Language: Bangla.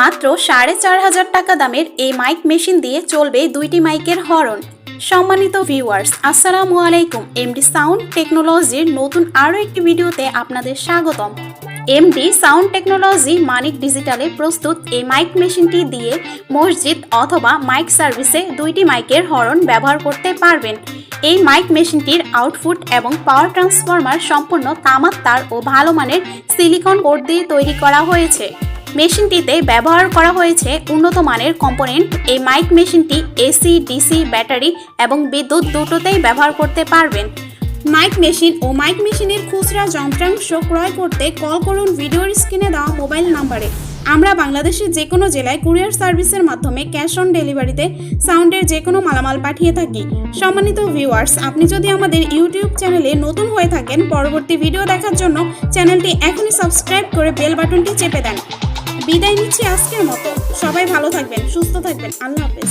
মাত্র সাড়ে চার হাজার টাকা দামের এই মাইক মেশিন দিয়ে চলবে দুইটি মাইকের হরন সম্মানিত ভিউয়ার্স আসসালামু আলাইকুম। এমডি সাউন্ড টেকনোলজির নতুন আরও একটি ভিডিওতে আপনাদের স্বাগতম। এমডি সাউন্ড টেকনোলজি মানিক ডিজিটালে প্রস্তুত এই মাইক মেশিনটি দিয়ে মসজিদ অথবা মাইক সার্ভিসে দুইটি মাইকের হরন ব্যবহার করতে পারবেন। এই মাইক মেশিনটির আউটপুট এবং পাওয়ার ট্রান্সফরমার সম্পূর্ণ তামার তার ও ভালো মানের সিলিকন কোড দিয়ে তৈরি করা হয়েছে। মেশিনটিতে ব্যবহার করা হয়েছে উন্নত মানের কম্পোনেন্ট। এই মাইক মেশিনটি এসি, ডিসি, ব্যাটারি এবং বিদ্যুৎ দুটোতেই ব্যবহার করতে পারবেন। মাইক মেশিন ও মাইক মেশিনের খুচরা যন্ত্রাংশ ক্রয় করতে কল করুন ভিডিওর স্ক্রিনে দেওয়া মোবাইল নাম্বারে। আমরা বাংলাদেশের যে কোনো জেলায় কুরিয়ার সার্ভিসের মাধ্যমে ক্যাশ অন ডেলিভারিতে সাউন্ডের যে কোনো মালামাল পাঠিয়ে থাকি। সম্মানিত ভিউয়ার্স, আপনি যদি আমাদের ইউটিউব চ্যানেলে নতুন হয়ে থাকেন, পরবর্তী ভিডিও দেখার জন্য চ্যানেলটি এখনই সাবস্ক্রাইব করে বেল বাটনটি চেপে দেন। বিদায় নিচ্ছি আজকের মতো। সবাই ভালো থাকবেন সুস্থ থাকবেন। আল্লাহ হাফেজ।